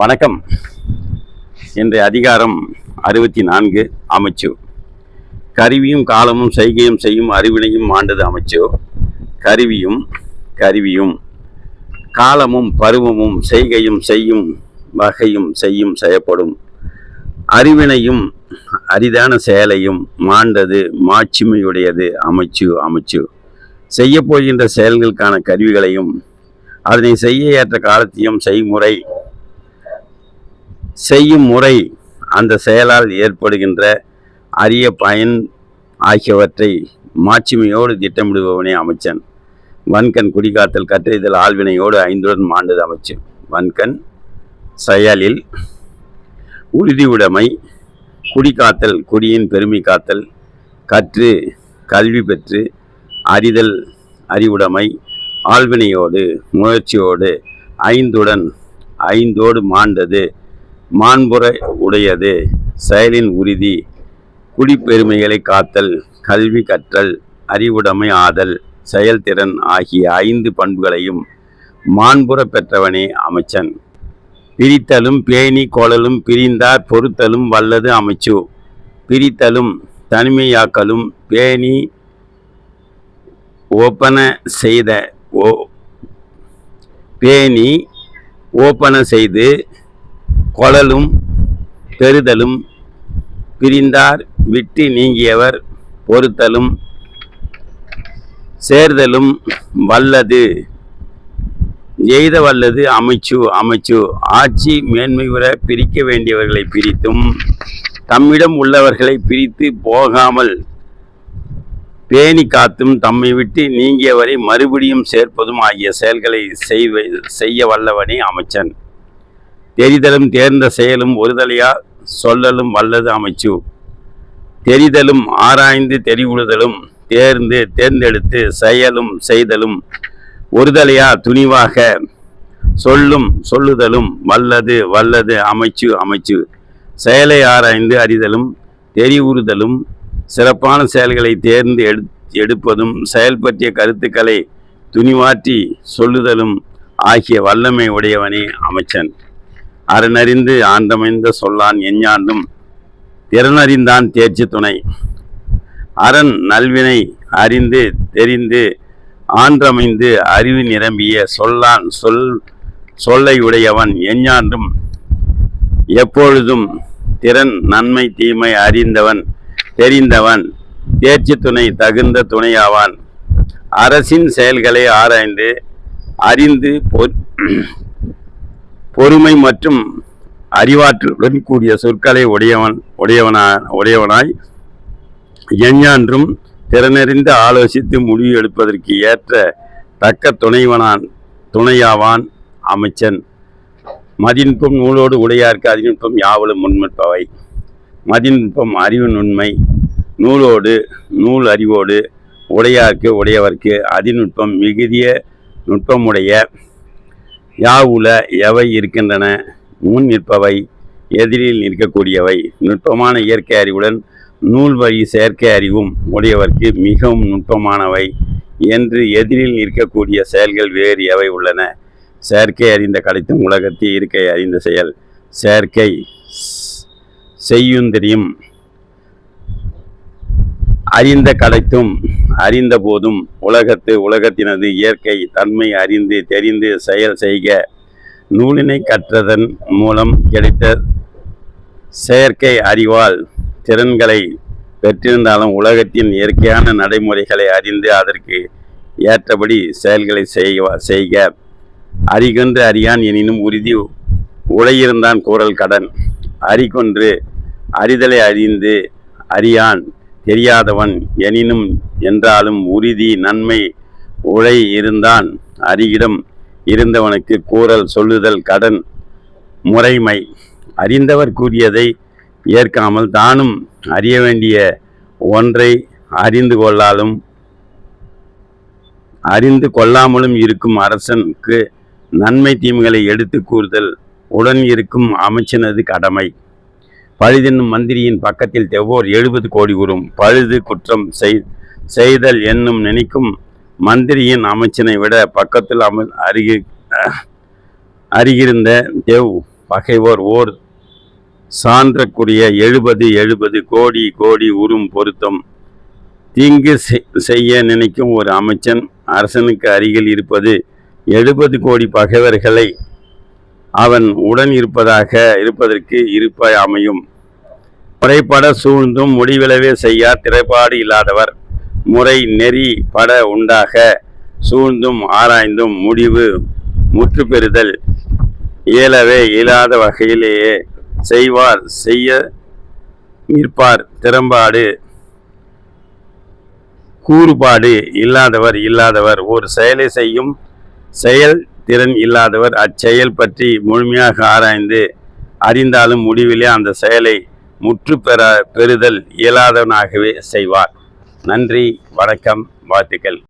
வணக்கம். இன்றைய அதிகாரம் அறுபத்தி நான்கு அமைச்சு. கருவியும் காலமும் செய்கையும் செய்யும் அறிவினையும் ஆண்டது அமைச்சு? கருவியும் கருவியும். காலமும் பருவமும் செய்கையும் செய்யும் வகையும் செய்யும் செய்யப்படும் அறிவினையும் அரிதான செயலையும் மாண்டது மாட்சிமையுடையது அமைச்சு அமைச்சு. செய்ய போகின்ற செயல்களுக்கான கருவிகளையும் அதனை செய்ய ஏற்ற காலத்தையும் செய்முறை செய்யும் முறை அந்த செயலால் ஏற்படுகின்ற அரிய பயன் ஆகியவற்றை மாட்சிமையோடு திட்டமிடுபவனே அமைச்சன். வன்கண் குடிகாத்தல் கற்றறிதல் ஆழ்வினையோடு ஐந்துடன் மாண்டது அமைச்சு வன்கண் செயலில் உறுதியுடைமை குடிகாத்தல் குடியின் பெருமை காத்தல் கற்று கல்வி பெற்று அறிதல் அறிவுடைமை ஆழ்வினையோடு முயற்சியோடு ஐந்துடன் ஐந்தோடு மாண்டது மாண்புற உடையது. செயலின் உறுதி குடிப்பெருமைகளை காத்தல் கல்வி கற்றல் அறிவுடைமை ஆதல் செயல்திறன் ஆகிய ஐந்து பண்புகளையும் மாண்புற பெற்றவனே அமைச்சன். பிரித்தலும் பேணி கோலலும் பிரிந்தார் பொறுத்தலும் வல்லது அமைச்சு. பிரித்தலும் தனிமையாக்கலும் பேணி ஓப்பன செய்த ஓ பேணி ஓப்பன செய்து கொழலும் பெறுதலும் பிரிந்தார் விட்டு நீங்கியவர் பொறுத்தலும் சேர்தலும் வல்லது. எய்த வல்லது அமைச்சு அமைச்சு. ஆட்சி மேன்மை உற பிரிக்க வேண்டியவர்களை பிரித்தும் தம்மிடம் உள்ளவர்களை பிரித்து போகாமல் பேணி காத்தும் தம்மை விட்டு நீங்கியவரை மறுபடியும் சேர்ப்பதும் ஆகிய செயல்களை செய்வ செய்ய வல்லவனே அமைச்சன். தெரிதலும் தேர்ந்த செயலும் ஒருதலையா சொல்லலும் வல்லது அமைச்சு. தெரிதலும் ஆராய்ந்து தெரிவுறுதலும் தேர்ந்து தேர்ந்தெடுத்து செயலும் செய்தலும் ஒருதலையா துணிவாக சொல்லும் சொல்லுதலும் வல்லது வல்லது அமைச்சு அமைச்சு. செயலை ஆராய்ந்து அறிதலும் தெரிவுறுதலும் சிறப்பான செயல்களை தேர்ந்து எடு எடுப்பதும் செயல் பற்றிய கருத்துக்களை துணிவாற்றி சொல்லுதலும் ஆகிய வல்லமை உடையவனே அமைச்சன். அறனறிந்து ஆண்டமைந்த சொல்லான் எஞ்ஞாண்டும் திறனறிந்தான் தேர்ச்சி துணை. அரண் நல்வினை அறிந்து தெரிந்து ஆன்றமைந்து அறிவு நிரம்பிய சொல்லான் சொல் சொல்லை உடையவன் எஞ்ஞாண்டும் எப்பொழுதும் திறன் நன்மை தீமை அறிந்தவன் தெரிந்தவன் தேர்ச்சி துணை தகுந்த துணையாவான். அரசின் செயல்களை ஆராய்ந்து அறிந்து பொ- பொறுமை மற்றும் அறிவாற்றலுடன் கூடிய சொற்களை உடையவன் உடையவனா உடையவனாய் எஞ்ஞான்றும் திறனறிந்து ஆலோசித்து முடிவு எடுப்பதற்கு ஏற்ற தக்க துணைவனான் துணையாவான் அமைச்சன். மதிநுட்பம் நூலோடு உடையார்க்கு அதிநுட்பம் யாவலும் முன்மற்பவை மதிநுட்பம் அறிவு நுண்மை நூலோடு நூல் அறிவோடு உடையார்க்கு உடையவர்க்கு அதிநுட்பம் மிகுதிய நுட்பமுடைய யாவுல எவை இருக்கின்றன? முன் நிற்பவை எதிரில் நிற்கக்கூடியவை. நுட்பமான இயற்கை அறிவுடன் நூல் வழி செயற்கை அறிவும் உடையவர்க்கு மிகவும் நுட்பமானவை. என்று எதிரில் நிற்கக்கூடிய செயல்கள் வேறு எவை உள்ளன? செயற்கை அறிந்த கடைத்தும் உலகத்தில் இருக்கை அறிந்த செயல். செயற்கை செய்யுந்திரியும். அறிந்த கடைத்தும் அறிந்த போதும் உலகத்து உலகத்தினது இயற்கை தன்மை அறிந்து தெரிந்து செயல் செய்க. நூலினை கற்றதன் மூலம் கிடைத்த செயற்கை அறிவால் திறன்களை பெற்றிருந்தாலும் உலகத்தின் இயற்கையான நடைமுறைகளை அறிந்து அதற்கு ஏற்றபடி செயல்களை செய்க செய்க. அறிகொன்று அறியான் எனினும் உறுதி உழையிருந்தான் கூறல் கடன். அறிகொன்று அறிதலை அறிந்து அறியான் தெரியாதவன் எனினும் என்றாலும் உறுதி நன்மை உழை இருந்தான். அரியிடம் இருந்தவனுக்கு கூறல் சொல்லுதல் கடன் முறைமை. அறிந்தவர் கூறியதை ஏற்காமல் தானும் அறிய வேண்டிய ஒன்றை அறிந்து கொள்ளாலும் அறிந்து கொள்ளாமலும் இருக்கும் அரசனுக்கு நன்மை தீமைகளை எடுத்து கூறுதல் உடன் இருக்கும் அமைச்சனது கடமை. பழுதென்னும் மந்திரியின் பக்கத்தில் தெவ்வோர் எழுபது கோடி கூறும். பழுது குற்றம் செய் செய்தல் என்னும் நினைக்கும் மந்திரியின் அமைச்சனை விட பக்கத்தில் அமல் அருகி அருகிருந்த தேவ் பகைவோர் ஓர் சான்றக்குரிய எழுபது எழுபது கோடி கோடி உறும் பொருத்தம். தீங்கு செய்ய நினைக்கும் ஒரு அமைச்சன் அரசனுக்கு அருகில் இருப்பது எழுபது கோடி பகைவர்களை அவன் உடன் இருப்பதாக இருப்பதற்கு இருப்பாய் அமையும். முறைப்பட சூழ்ந்தும் முடிவிளவே செய்யார் திரைப்பாடு இல்லாதவர். முறை நெறி பட உண்டாக சூழ்ந்தும் ஆராய்ந்தும் முடிவு முற்று பெறுதல். இயலவே இயலாத வகையிலேயே செய்வார் செய்ய நிற்பார் திறம்பாடு. கூறுபாடு இல்லாதவர் இல்லாதவர் ஒரு செயலை செய்யும் செயல் திறன் இல்லாதவர் அச்செயல் பற்றி முழுமையாக ஆராய்ந்து அறிந்தாலும் முடிவிலே அந்த செயலை முற்று பெற பெறுதல் இயலாதவனாகவே செய்வார். நன்றி வணக்கம் வாழ்த்துக்கள்.